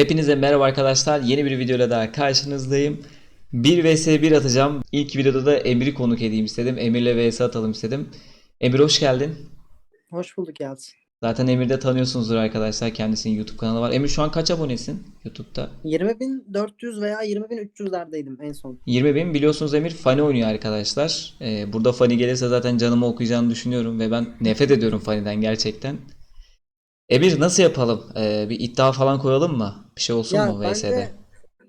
Hepinize merhaba arkadaşlar. Yeni bir videoyla daha karşınızdayım. 1 vs 1 atacağım. İlk videoda da Emir'i konuk edeyim istedim. Emir'le vs atalım istedim. Emir hoş geldin. Hoş bulduk Yalçın. Zaten Emir'i de tanıyorsunuzdur arkadaşlar. Kendisinin YouTube kanalı var. Emir şu an kaç abonesin YouTube'da? 20.400 veya 20.300'lerdeydim en son. 20 bin. Biliyorsunuz Emir Fani oynuyor arkadaşlar. Ee, burada Fani gelirse zaten canımı okuyacağını düşünüyorum ve ben nefret ediyorum Fani'den gerçekten. Emir nasıl yapalım? Ee, bir iddia falan koyalım mı? Bir şey olsun mu bence VS'de?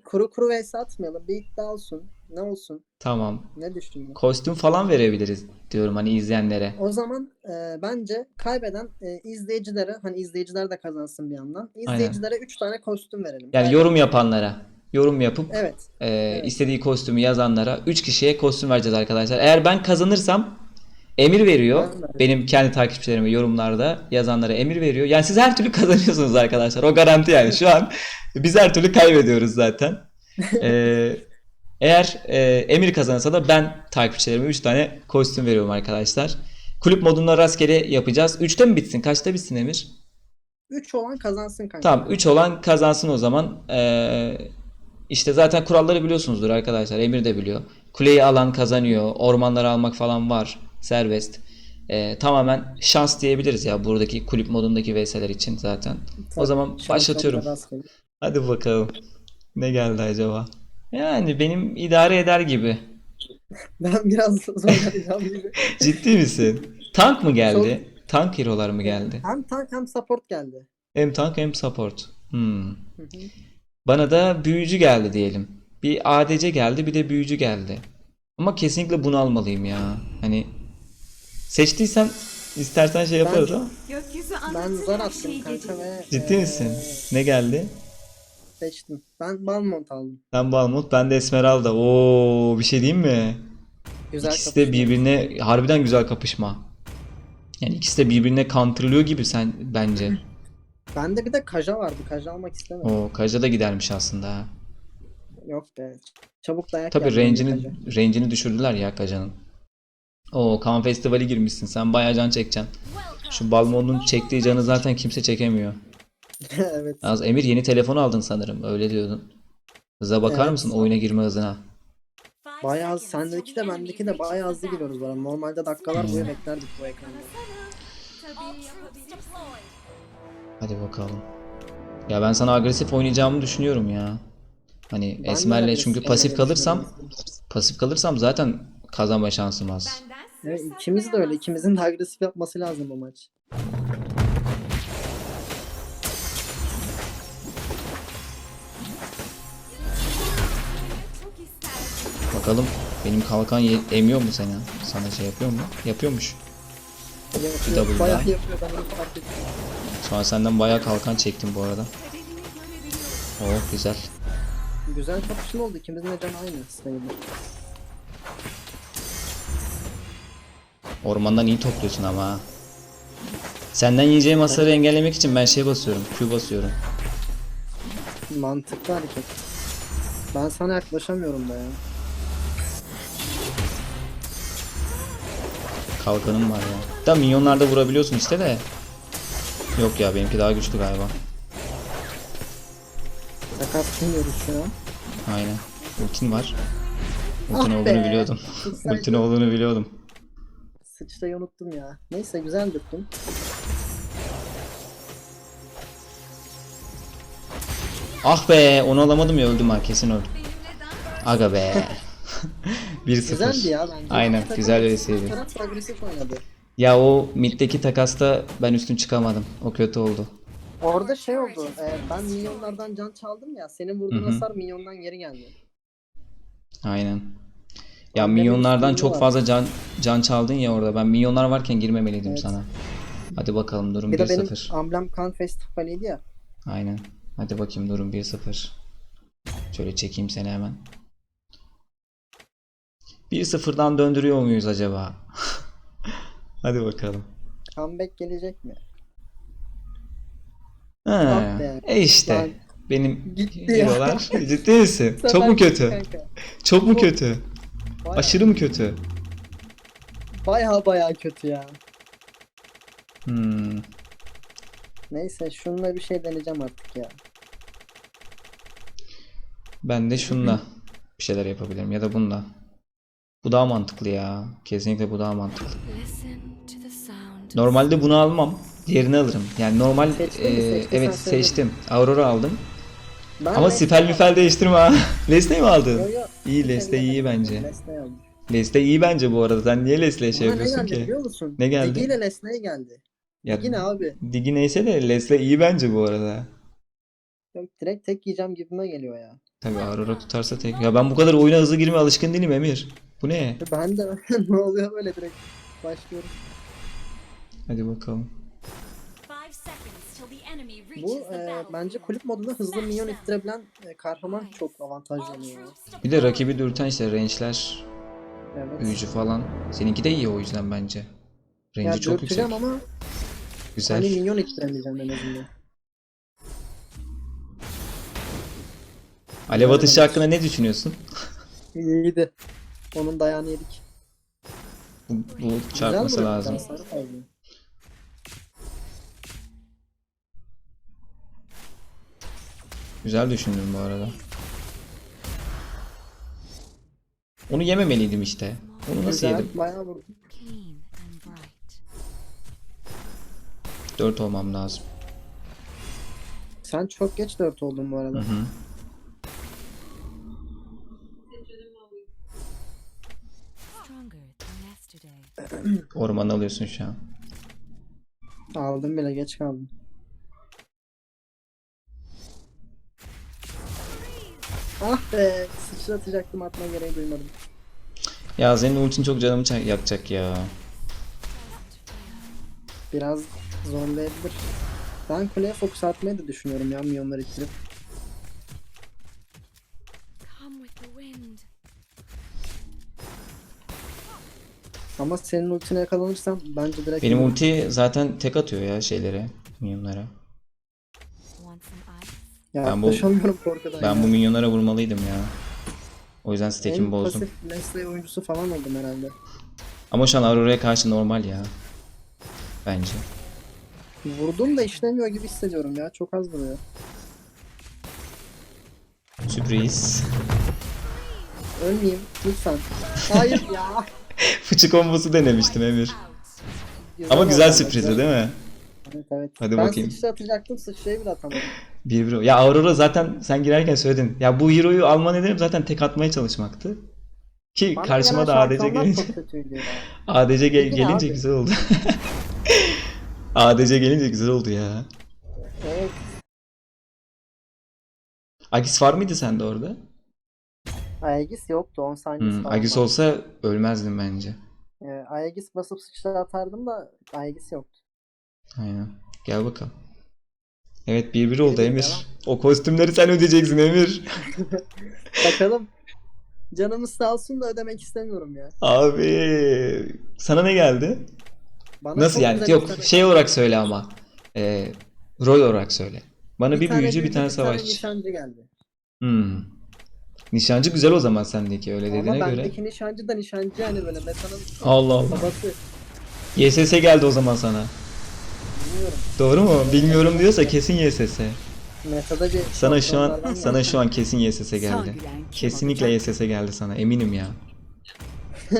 kuru kuru vs atmayalım. Bir iddia olsun. Ne olsun? Tamam. Ne düşünüyorsun? Kostüm falan verebiliriz diyorum hani izleyenlere. O zaman e, bence kaybeden e, izleyicilere hani izleyiciler de kazansın bir yandan. İzleyicilere 3 tane kostüm verelim. Yani Kaybeden- yorum yapanlara, yorum yapıp Evet. e, evet. istediği kostümü yazanlara 3 kişiye kostüm vereceğiz arkadaşlar. Eğer ben kazanırsam Emir veriyor. Benim kendi takipçilerime yorumlarda yazanlara Emir veriyor. Yani siz her türlü kazanıyorsunuz arkadaşlar. O garanti yani. Şu an biz her türlü kaybediyoruz zaten. Ee, eğer e, Emir kazanırsa da ben takipçilerime 3 tane kostüm veriyorum arkadaşlar. Kulüp modunda rastgele yapacağız. 3'te mi bitsin? Kaçta bitsin Emir? 3 olan kazansın kanka. Tamam 3 olan kazansın o zaman. Ee, işte zaten kuralları biliyorsunuzdur arkadaşlar. Emir de biliyor. Kuleyi alan kazanıyor. Ormanları almak falan var. Serbest. Ee, tamamen şans diyebiliriz ya buradaki kulüp modundaki vs'ler için zaten. O Tabii, zaman şanslı başlatıyorum. Hadi bakalım. Ne geldi acaba? Yani benim idare eder gibi. Ben biraz zorlanacağım gibi. Ciddi misin? Tank mı geldi? Tank hero'lar mı geldi? Hem tank hem support geldi. Hem tank hem support. Hmm. Hı hı. Bana da büyücü geldi diyelim. Bir ADC geldi bir de büyücü geldi. Ama kesinlikle bunu almalıyım ya. Hani seçtiysen istersen şey yaparız Ben- ama. Gökyüzü Ben anlatır zar her attım şeyi kanka ve Ciddi e, misin? Ne geldi? seçtim. Ben Balmont aldım. Ben Balmut, ben de Esmeralda. Oo, bir şey diyeyim mi? Güzel İkisi de birbirine harbiden güzel kapışma. Yani ikisi de birbirine counterlıyor gibi sen bence. Bende bir de Kaja vardı. Kaja almak istemedim. O Kaja da gidermiş aslında. ha. Yok be. Çabuk dayak Tabii yerdim bir range'ini Kaja. range'ini düşürdüler ya Kaja'nın. O kan festivali girmişsin. Sen bayağı can çekeceksin. Şu Balmon'un çektiği canı zaten kimse çekemiyor. evet. Az Emir yeni telefon aldın sanırım. Öyle diyordun. Hıza bakar Evet. mısın oyuna girme hızına? Bayağı. Sendeki de bendeki de bayağı hızlı giriyoruz arada. Normalde dakikalar boyu beklerdik bu ekranda. Hadi bakalım. Ya ben sana agresif oynayacağımı düşünüyorum ya. Hani Ben Esmer'le çünkü pasif kalırsam pasif kalırsam zaten kazanma şansım az. Sır ikimiz de öyle. İkimizin de agresif yapması lazım bu maç. Bakalım benim kalkan ye- emiyor mu seni? Sana şey yapıyor mu? Yapıyormuş. Bir double Bayağı daha. yapıyor ben onu fark ettim. An senden bayağı kalkan çektim bu arada. Oh güzel. Güzel kapışma oldu. İkimizin de canı aynı sayılır. Ormandan iyi topluyorsun ama ha. Senden yiyeceğim hasarı engellemek için ben şey basıyorum. Q basıyorum. Mantıklı hareket. Ben sana yaklaşamıyorum da ya. Kalkanım var ya. Da minyonlarda vurabiliyorsun işte de. Yok ya benimki daha güçlü galiba. Takas bilmiyoruz şu an. Aynen. Ultin var. Ultin Ah olduğunu be. biliyordum. Ultin olduğunu biliyordum. Sıçrayı unuttum ya. Neyse güzel dürttüm. Ah be onu alamadım ya öldüm ha kesin öldüm. Aga be. 1-0. Güzeldi ya bence. Aynen güzel öylesiydi. taraf da agresif oynadı. Ya o middeki takasta ben üstün çıkamadım. O kötü oldu. Orada şey oldu. e, ben milyonlardan can çaldım ya. Senin vurduğun Hı hı. hasar milyondan geri geldi. Aynen. Ya milyonlardan çok üstümde fazla can can çaldın ya orada. Ben milyonlar varken girmemeliydim Evet. sana. Hadi bakalım durum Bir de benim 1-0. amblem kan festivaliydi ya. Aynen. Hadi bakayım durum 1-0. Şöyle çekeyim seni hemen. 1-0'dan döndürüyor muyuz acaba? Hadi bakalım. Comeback gelecek mi? Ha, Ah be. e işte. Lan, Benim Gitti ya. hero'lar. Ciddi misin? Çok mu kötü? kanka. Çok mu kötü? Baya, Aşırı mı kötü? baya baya kötü ya. Hmm. Neyse şununla bir şey deneyeceğim artık ya. Ben de şunla bir şeyler yapabilirim ya da bununla. Bu daha mantıklı ya. Kesinlikle bu daha mantıklı. Normalde bunu almam. Diğerini alırım. Yani normal Seçtin mi? e, Seçtiysen evet söyle. seçtim. Aurora aldım. Ben Ama aldım. müfel değiştirme ha. Leslie mi aldın? Yo, yo. İyi Leslie iyi bence. Leslie aldım. Leslie iyi bence bu arada. Sen niye Leslie'ye şey Bana ne yapıyorsun geldi ki? biliyor musun? Ne geldi? Digi ile Leslie geldi. Ya, Digi ne abi? Digi neyse de Leslie iyi bence bu arada. Yok, direkt tek yiyeceğim gibime geliyor ya. Tabii Aurora tutarsa tek. Ya ben bu kadar oyuna hızlı girmeye alışkın değilim Emir. Bu ne? Ben de ne oluyor böyle direkt başlıyorum. Hadi bakalım. Bu e, bence kulüp modunda hızlı minyon ittirebilen e, kahraman çok avantajlı oluyor. Bir de rakibi dürten işte range'ler, Evet. büyücü falan. Seninki de iyi o yüzden bence. Range'i Ya çok yüksek. ama Güzel. hani minyon ittiremeyeceğim en azından. Alev atışı hakkında ne düşünüyorsun? İyiydi. Onun dayağını yedik. Bu, bu Güzel çarpması vuruyor, lazım. hasarı fazla. Güzel düşündün bu arada. Onu yememeliydim işte. Onu nasıl Güzel, yedim? bayağı vurdum. keen and bright. 4 olmam lazım. Sen çok geç 4 oldun bu Hı arada. hı. Yesterday. Orman alıyorsun şu an. Aldım bile geç kaldım. Ah be sıçratacaktım atma gereği duymadım. Ya senin ultin çok canımı çak- yakacak ya. Biraz zorlayabilir. Ben kuleye fokus atmayı da düşünüyorum ya milyonları ittirip. Come with the wind. Ama senin ultine yakalanırsam bence direkt... Benim ulti zaten tek atıyor ya şeylere, minyonlara. Ya Ben bu- yaklaşamıyorum korkudan Ben ya. bu minyonlara vurmalıydım ya. O yüzden stack'imi en bozdum. pasif Leslie oyuncusu falan oldum herhalde. Ama şu an Aurora'ya karşı normal ya. Bence. Vurdum da işlemiyor gibi hissediyorum ya. Çok az vuruyor. Sürpriz. Ölmeyeyim lütfen. Hayır ya. Fıçı kombosu denemiştim Emir. Ama güzel sürprizdi değil mi? Evet evet. Hadi ben bakayım. sıçra atacaktım sıçrayı bile atamadım. Bir bir. Ya Aurora zaten sen girerken söyledin. Ya bu hero'yu alma nedenim zaten tek atmaya çalışmaktı. Ki Bana karşıma da ADC gelince. ADC gel- Peki gelince abi. güzel oldu. ADC gelince güzel oldu ya. Evet. Agis var mıydı sende orada? Aegis yoktu 10 saniyesi Hmm, var. olsa ölmezdim bence. Ee, Aegis basıp sıçra atardım da Aegis yoktu. Aynen. Gel bakalım. Evet 1-1 oldu Emir. devam. O kostümleri sen ödeyeceksin Emir. Bakalım. Canımız sağ olsun da ödemek istemiyorum ya. Abi sana ne geldi? Bana Nasıl çok yani? güzel Yok tane- şey olarak söyle ama. Ee, rol olarak söyle. Bana bir, tane büyücü bir tane savaşçı. nişancı geldi. Hmm. Nişancı güzel o zaman sendeki öyle Ama dediğine göre. bendeki nişancı da nişancı yani böyle metanın Allah Allah. babası. YSS geldi o zaman sana. Bilmiyorum. Doğru mu? Bilmiyorum diyorsa kesin YSS. Metada bir Sana şu an sana şu an kesin YSS geldi. Kesinlikle YSS geldi sana. Eminim ya.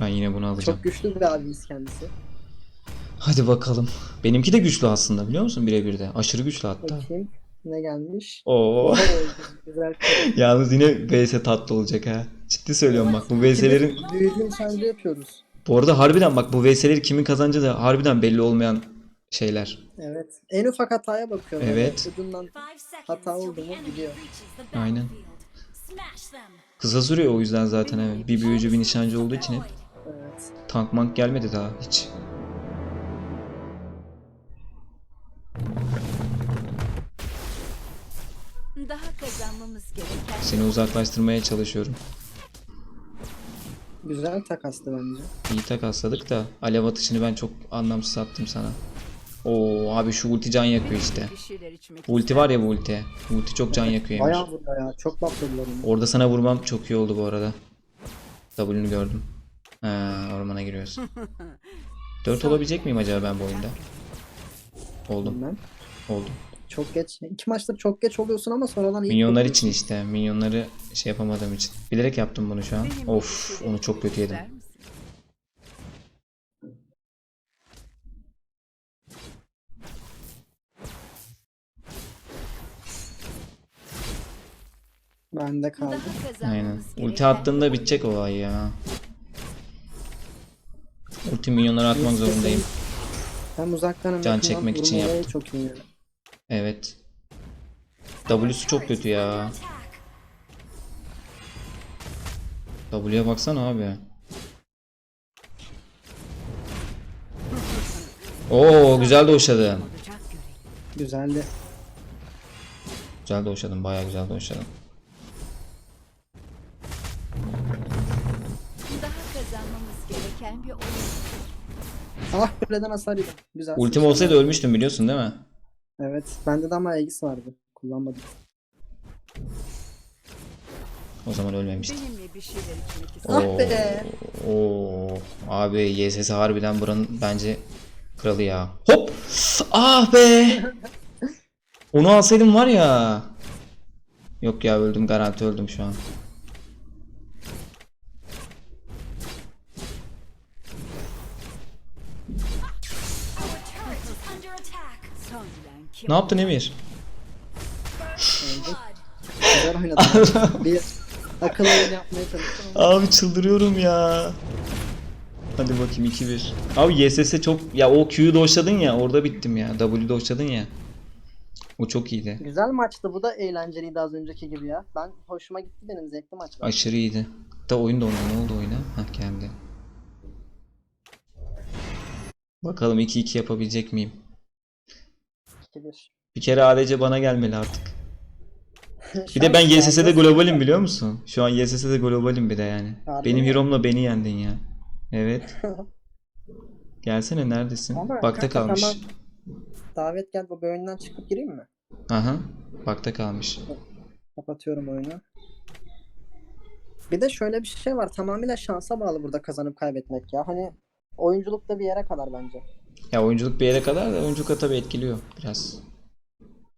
Ben yine bunu alacağım. Çok güçlü bir abimiz kendisi. Hadi bakalım. Benimki de güçlü aslında biliyor musun birebir de. Aşırı güçlü hatta. Bakayım ne gelmiş. Oo. Güzel. Yalnız yine VS tatlı olacak ha. Ciddi söylüyorum bak bu VS'lerin Büyücü nişancı yapıyoruz. Bu arada harbiden bak bu VS'leri kimin kazanacağı da harbiden belli olmayan şeyler. Evet. En ufak hataya bakıyorum. Evet. Ucundan Hata oldu mu gidiyor. Aynen. Kısa sürüyor o yüzden zaten evet. Bir büyücü bir nişancı olduğu için hep Evet. tank mank gelmedi daha hiç. Daha kazanmamız gereken Seni uzaklaştırmaya çalışıyorum. Güzel takastı bence. İyi takasladık da alev atışını ben çok anlamsız attım sana. Oo abi şu ulti can yakıyor işte. Ulti var ya bu ulti. Ulti çok can yakıyor. Bayağı burada ya. Çok onu. Orada sana vurmam çok iyi oldu bu arada. W'nü gördüm. Ha, ormana giriyorsun. 4 olabilecek miyim acaba ben bu oyunda? Oldum, Ben. oldum. Çok geç. İki maçtır çok geç oluyorsun ama sonradan iyi Minyonlar için işte. Minyonları şey yapamadığım için. Bilerek yaptım bunu şu an. Benim Of onu çok kötü yedim. Bende kaldı. Aynen. Ulti attığında bitecek olay ya. Ulti minyonları atmak zorundayım. Hem uzaktan Can çekmek için yaptım. Çok iyi. Evet. W'su çok kötü ya. W'ye baksana abi. Oo güzel doşladın. Güzeldi. Güzel doşladın. Bayağı güzel doşladın. Daha kazanmamız gereken bir oyun. Ah kuleden hasar yedim. Güzel. Ultim olsaydı ölmüştüm biliyorsun değil mi? Evet. Bende de ama Aegis vardı. Kullanmadım. O zaman ölmemiştim. Benimle bir şeyler içmek ister. Ah be. oo. Abi YSS harbiden buranın bence kralı ya. Hop! Ah be! Onu alsaydım var ya. Yok ya öldüm garanti öldüm şu an. Ne yaptın Emir? Güzel oynadım. bir akıl oyunu yapmaya çalıştım Abi çıldırıyorum ya. Hadi bakayım 2-1. Abi YSS çok ya o Q'yu doşladın ya orada bittim ya. W doşladın ya. O çok iyiydi. Güzel maçtı. Bu da eğlenceliydi az önceki gibi ya. Ben hoşuma gitti benim zevkli maçlar. Aşırı iyiydi. Da oyun da oynadı. Ne oldu oyuna? Hah geldi. Bakalım 2-2 yapabilecek miyim? 2-1. Bir kere ADC bana gelmeli artık. Bir de ben YSS'de globalim biliyor musun? Şu an YSS'de globalim bir de yani. Harbi Benim mi? hero'mla beni yendin ya. Evet. Gelsene neredesin? Ama Bakta kanka kalmış. tamam. Davet gel bu oyundan çıkıp gireyim mi? Aha. Bakta kalmış. Kapatıyorum oyunu. Bir de şöyle bir şey var. Tamamıyla şansa bağlı burada kazanıp kaybetmek ya. Hani oyunculukta bir yere kadar bence. Ya oyunculuk bir yere kadar da oyunculuk tabii etkiliyor biraz.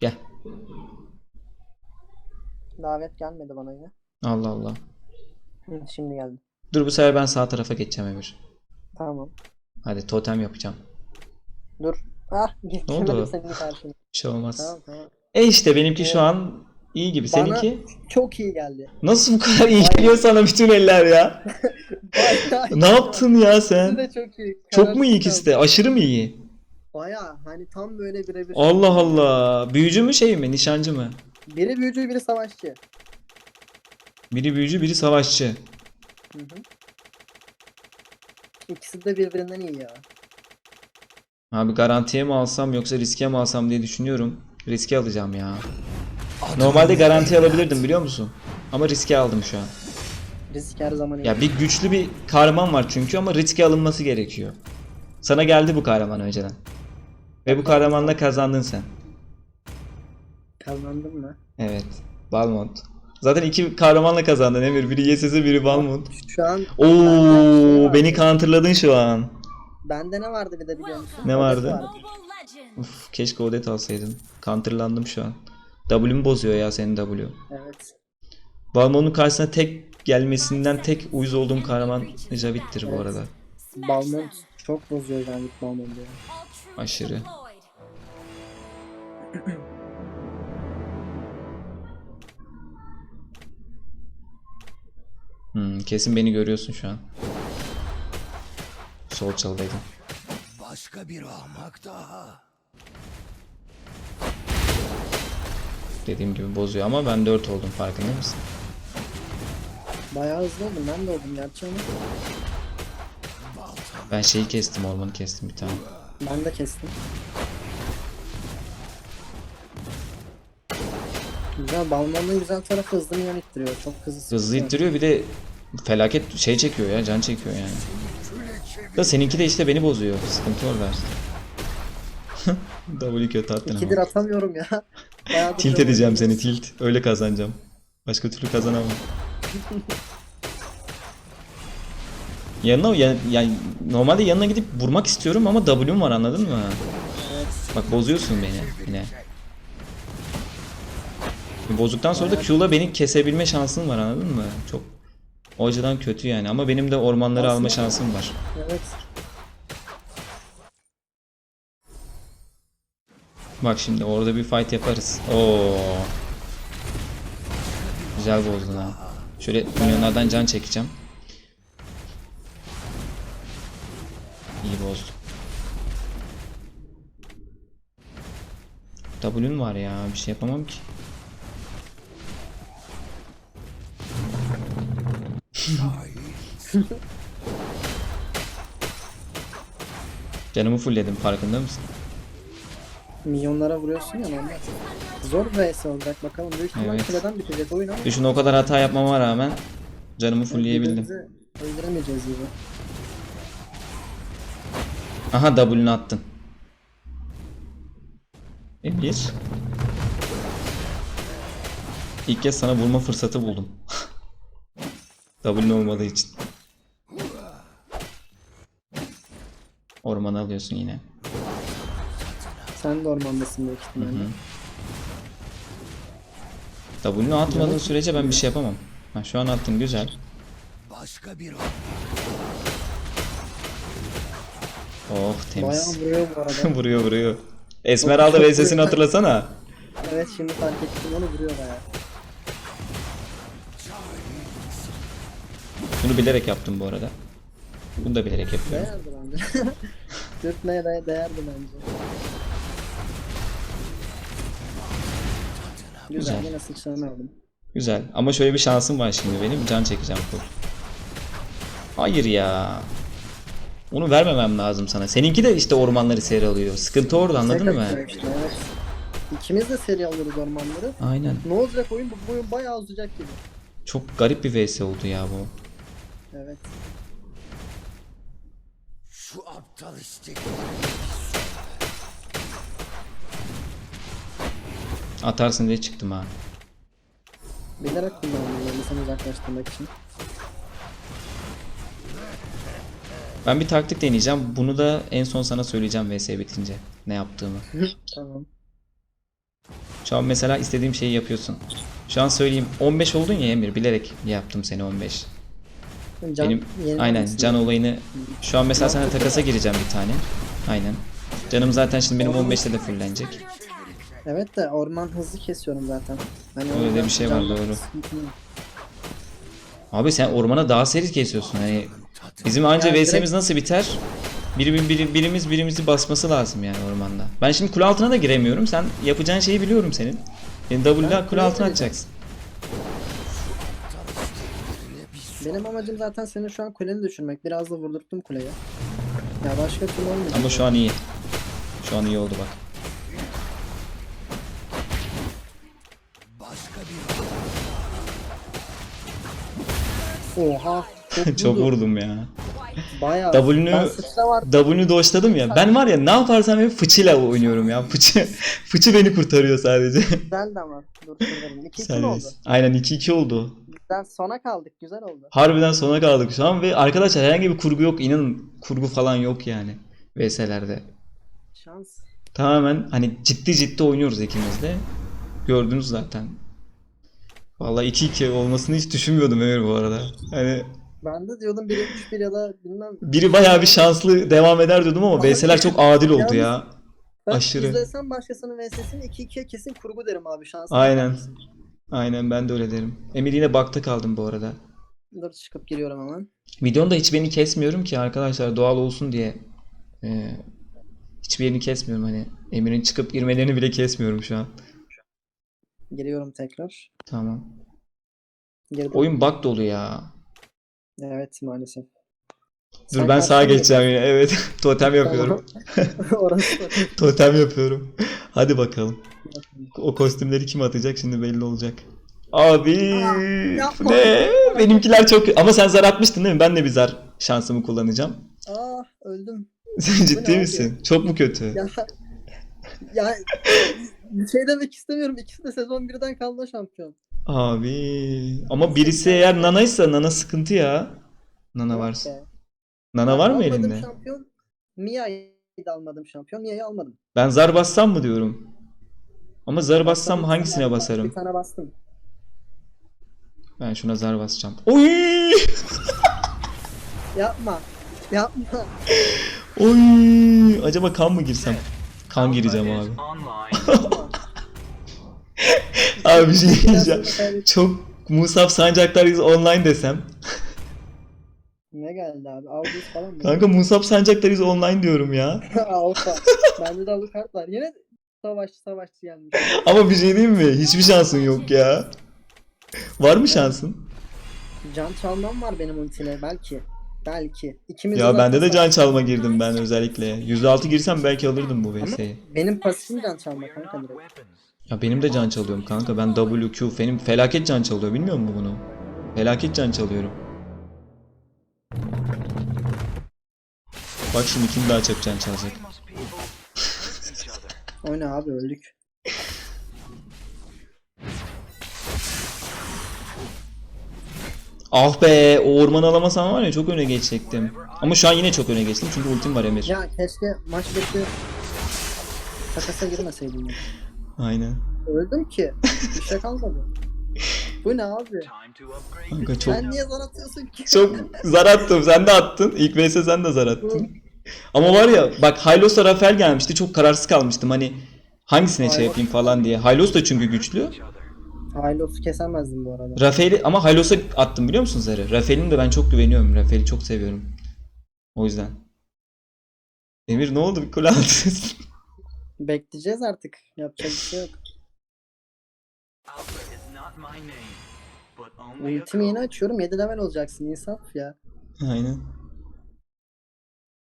Gel. Davet gelmedi bana yine. Allah Allah. Hı, şimdi geldi. Dur bu sefer ben sağ tarafa geçeceğim Emir. Tamam. Hadi totem yapacağım. Dur. Ah geçemedim oldu? senin karşına. Bir şey olmaz. Tamam tamam. E işte benimki şu an iyi gibi. Bana- Seninki? Çok iyi geldi. Nasıl bu kadar iyi geliyor sana bütün eller ya? Ne yaptın ya İkisi sen? de çok iyi. Çok mu iyi ikisi de? Aşırı mı iyi? Baya hani tam böyle birebir. Allah Allah. Büyücü mü şey mi? Nişancı mı? Biri büyücü biri savaşçı. Biri büyücü, biri savaşçı. Hı hı. İkisi de birbirinden iyi ya. Abi garantiye mi alsam yoksa riske mi alsam diye düşünüyorum. Riske alacağım ya. Normalde garanti alabilirdim biliyor musun? Ama riske aldım şu an. Risk her zaman iyi. Ya bir güçlü bir kahraman var çünkü ama riske alınması gerekiyor. Sana geldi bu kahraman önceden. Ve bu kahramanla kazandın sen. Kazandın mı? Evet. Balmont. Zaten iki kahramanla kazandın Emir. Biri YSS biri Balmont. Şu an Oo, şey beni vardı. counterladın şu an. Bende ne vardı bir de biliyor musun? Ne vardı? Legends. Uf, keşke Odet alsaydım. Counterlandım şu an. W'mu bozuyor ya senin W. Evet. Balmont'un karşısına tek gelmesinden tek uyuz olduğum kahraman Javit'tir bu arada. Them. çok bozuyor yani. All troops Aşırı. Hmm, kesin beni görüyorsun şu an. Sol çaldaydın. Başka bir ahmak daha. Dediğim gibi bozuyor ama ben 4 oldum farkında mısın? Bayağı hızlı oldum ben de oldum ama Ben şeyi kestim, ormanı kestim bir tane. ben de kestim. Güzel Balmont'un güzel tarafı hızlı minyon ittiriyor. Çok hızlı. Hızlı sıkıyor. ittiriyor bir de felaket şey çekiyor ya, can çekiyor yani. Da seninki de işte beni bozuyor. Sıkıntı orada. W kötü attın İkidir ama. atamıyorum ya. Tilt edeceğim seni tilt. Öyle kazanacağım. Başka türlü kazanamam. yanına ya, ya- normalde yanına gidip vurmak istiyorum ama W'm var anladın mı? Bak bozuyorsun beni yine. Bozduktan sonra da Q'la beni kesebilme şansın var anladın mı? Çok o açıdan kötü yani ama benim de ormanları alma şansım var. Evet. Bak şimdi orada bir fight yaparız. Oo. Güzel bozdun ha. Şöyle milyonlardan can çekeceğim. İyi bozdum. W'un var ya bir şey yapamam ki. Canımı fullledim farkında mısın? Milyonlara vuruyorsun ya normal. Zor vs olacak bakalım. Büyük ihtimal Evet. kuleden bitecek oyun ama. Düşün o kadar hata yapmama rağmen canımı fullleyebildim. Öldüremeyeceğiz gibi. Aha W'nu attın. Emir. İlk kez sana vurma fırsatı buldum. W'nu olmadığı için. Ormanı alıyorsun yine. Sen de ormandasın büyük ihtimalle. W'nu atmadığın sürece ben bir şey yapamam. Ha, şu an attın güzel. Başka bir Oh Bayağı temiz. vuruyor bu arada. vuruyor vuruyor. Esmeralda VS'sini hatırlasana. evet şimdi fark ettim onu vuruyor bayağı. Bunu bilerek yaptım bu arada. Bunu da bilerek yapıyorum. Değerdi bence. Dürtmeye de değerdi bence. Güzel, Güzel. yine aldım. Güzel. Ama şöyle bir şansım var şimdi benim. Can çekeceğim full. Hayır ya. Onu vermemem lazım sana. Seninki de işte ormanları seri alıyor. Sıkıntı orada anladın Tek mı? atıyor Işte, evet. İkimiz de seri alıyoruz ormanları. Aynen. Ne olacak oyun? Bu oyun bayağı uzayacak gibi. Çok garip bir vs oldu ya bu. Evet. şu aptal istek. Atarsın diye çıktım ha. Bilerek kullanıyorum yani seni uzaklaştırmak için. Ben bir taktik deneyeceğim. Bunu da en son sana söyleyeceğim vs bitince. Ne yaptığımı. Tamam. Şu an mesela istediğim şeyi yapıyorsun. Şu an söyleyeyim. 15 oldun ya Emir. Bilerek yaptım seni 15. Can, Benim yeni aynen almışsın. can olayını şu an mesela sana takasa gireceğim bir tane. Aynen. Canım zaten şimdi benim 15'te de fullenecek. Evet de orman hızlı kesiyorum zaten. Hani Öyle bir şey var, doğru. Abi sen ormana daha seri kesiyorsun. Hani bizim anca Yani VS'miz direkt- nasıl biter? Biri, biri, birimiz birimizi basması lazım yani ormanda. Ben şimdi kule altına da giremiyorum. Sen yapacağın şeyi biliyorum senin. Yani W'la kule altına atacaksın. Benim amacım zaten senin şu an kuleni düşürmek. Biraz da vurdurttum kuleye. Ya başka türlü olmayacak. Ama şu an iyi. Şu an iyi oldu bak. Başka bir Oha. Çok, Çok vurdu. vurdum ya. Bayağı. Var. W'nu doşladım ya. Ben var ya ne yaparsam hep fıçıyla oynuyorum ya. Fıçı, fıçı beni kurtarıyor sadece. Güzeldi ama. Dur şuralarım. 2-2 mi oldu? Aynen 2-2 oldu. Güzel. Sona kaldık. Güzel oldu. Harbiden sona kaldık şu an ve arkadaşlar herhangi bir kurgu yok. İnanın kurgu falan yok yani VS'lerde. Şans. Tamamen hani ciddi ciddi oynuyoruz ikimiz de. Gördünüz zaten. Vallahi 2-2 olmasını hiç düşünmüyordum Ömer bu arada. Hani Ben de diyordum 1'e 3-1 ya da bilmem. biri bayağı bir şanslı devam eder diyordum ama Abi, VS'ler çok adil oldu ya. Ben Aşırı. izlesem başkasının VS'sini 2-2'ye kesin kurgu derim abi. Şans. Aynen. Aynen ben de öyle derim. Emir yine bakta kaldım bu arada. Dur çıkıp giriyorum hemen. Videonda hiç beni kesmiyorum ki arkadaşlar doğal olsun diye. Ee, hiçbir yerini kesmiyorum hani. Emir'in çıkıp girmelerini bile kesmiyorum şu an. Giriyorum tekrar. Tamam. Girdim. Oyun bug dolu ya. Evet maalesef. Dur Sen ben sağa geçeceğim yine. Evet. Totem yapıyorum. Orası. Totem yapıyorum. Hadi bakalım. O kostümleri kim atacak şimdi belli olacak. Abi yapma. ne? Benimkiler çok ama sen zar atmıştın değil mi? Ben de bir zar şansımı kullanacağım. Aa öldüm. Sen ciddi abi? misin? Çok mu kötü? Ya ya bir şey demek istemiyorum. İkisi de sezon birden kalma şampiyon. Abi ama birisi eğer Nana'ysa Nana sıkıntı ya. Nana varsa. Nana var mı elinde? Şampiyon Mia'yı da almadım şampiyon. Mia'yı almadım. Ben zar bassam mı diyorum. Ama zar bassam hangisine basarım? Bir tane bastım. Ben şuna zar basacağım. Oy! Yapma. Yapma. Oy! Acaba kan mı girsem? Kan gireceğim abi. Abi bir şey diyeceğim. Çok Musab Sancaklar is online desem. ne geldi abi? Audis falan mı? Kanka Musab Sancaklar is online diyorum ya. Alfa. Bende de Alucard var. Yine savaşçı savaşçı gelmiş. Ama bir şey diyeyim mi? Hiçbir şansın yok ya. Var mı şansın? Can çalmam var benim ultiyle belki. Belki. İkimiz Ya bende de can çalma girdim ben özellikle. %6 girsem belki alırdım bu VS'yi. Benim pasifim can çalma kanka direkt. Ya benim de can çalıyorum kanka. Ben WQ benim felaket can çalıyor. Bilmiyor musun bunu? Felaket can çalıyorum. Bak şimdi kim daha çok can çalacak. Oyna abi öldük. Ah be o ormanı alamasam var ya çok öne geçecektim. Ama şu an yine çok öne geçtim çünkü ultim var Emir. Ya keşke maç bitti. Takasa girmeseydim. Aynen. Öldüm ki. Bir şey kalmadı. Bu ne abi? Kanka çok Sen niye zar atıyorsun ki? çok zar attım. Sen de attın. İlk vs sen de zar attın. Ama var ya bak Hylos'la Rafael gelmişti. Çok kararsız kalmıştım. Hani hangisine şey Hylos- yapayım falan diye. Hylos da çünkü güçlü. Hylos'u kesemezdim bu arada. Rafael'i ama Hylos'a attım biliyor musun zarı? Rafael'in de ben çok güveniyorum. Rafael'i çok seviyorum. O yüzden. Emir ne oldu? Bir kule altı. Bekleyeceğiz artık. Yapacak bir şey yok. Ultimi yeni açıyorum. 7 level olacaksın. İnsaf ya. Aynen.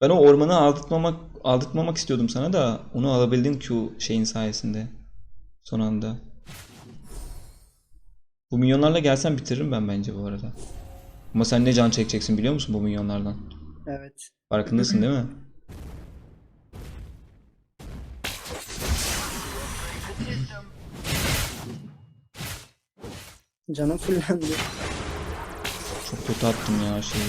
Ben o ormanı aldırtmamak aldırtmamak istiyordum sana da onu alabildin Q şeyin sayesinde. Son anda. Bu minyonlarla gelsen bitiririm ben bence bu arada. Ama sen ne can çekeceksin biliyor musun bu minyonlardan? Evet. Farkındasın değil mi? Canım fullendi. Çok kötü attım ya şeyi.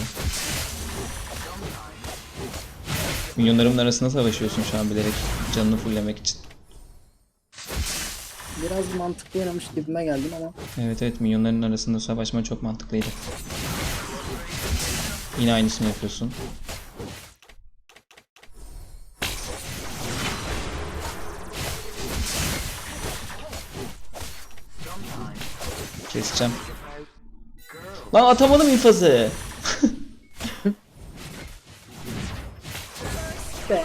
Minyonlarımın arasında savaşıyorsun şu an bilerek canını fulllemek için. Biraz mantıklı oynamış gibime geldim ama. Evet evet minyonların arasında savaşma çok mantıklıydı. Yine aynısını yapıyorsun. Keseceğim. Lan atamadım infazı. Be.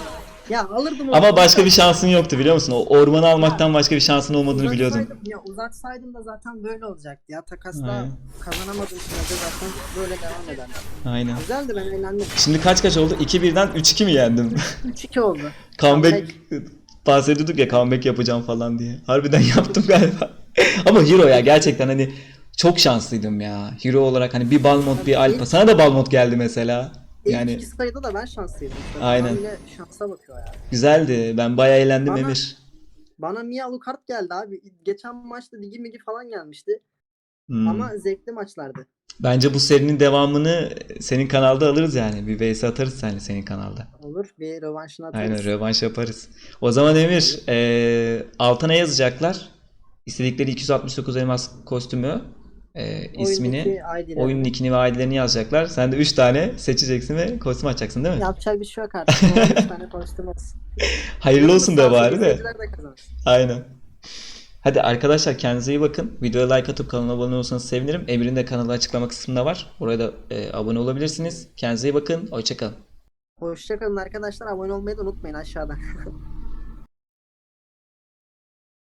Ya alırdım onu. Ama başka bir şansın yoktu biliyor musun? O ormanı almaktan başka bir şansın olmadığını biliyordum. Ya uzatsaydım da zaten böyle olacaktı ya. Takasla Aynen. kazanamadığım sürece zaten böyle devam ederdi. Aynen. Güzeldi ben eğlendim. Şimdi kaç kaç oldu? 2-1'den 3-2 mi yendim? 3-2 oldu. comeback bahsediyorduk ya comeback yapacağım falan diye. Harbiden yaptım galiba. Ama Hero ya gerçekten hani çok şanslıydım ya. Hero olarak hani bir Balmont bir Alpha. Sana da Balmont geldi mesela. İlk Yani iki sayıda da ben şanslıydım. Işte. Aynen. Şansa bakıyor ya. güzeldi. Ben bayağı eğlendim Bana- Emir. Bana Mia Alucard geldi abi. Geçen maçta Digi Migi falan gelmişti. Hmm. Ama zevkli maçlardı. Bence bu serinin devamını senin kanalda alırız yani. Bir vs atarız yani senin kanalda. Olur bir rövanşını atarız. Aynen rövanş yaparız. O zaman Emir eee altına yazacaklar? İstedikleri 269 elmas kostümü eee, ismini, ID'leri. oyun nickini ve ID'lerini yazacaklar. Sen de 3 tane seçeceksin ve kostüm açacaksın değil mi? Yapacak bir şey yok artık. Umarım üç tane kostüm olsun. Hayırlı olsun de bari de. Aynen. Hadi arkadaşlar kendinize iyi bakın. Videoya like atıp kanala abone olursanız sevinirim. Emir'in de kanalı açıklama kısmında var. Oraya da eee, abone olabilirsiniz. Kendinize iyi bakın. Hoşçakalın. Hoşçakalın arkadaşlar. Abone olmayı da unutmayın aşağıda.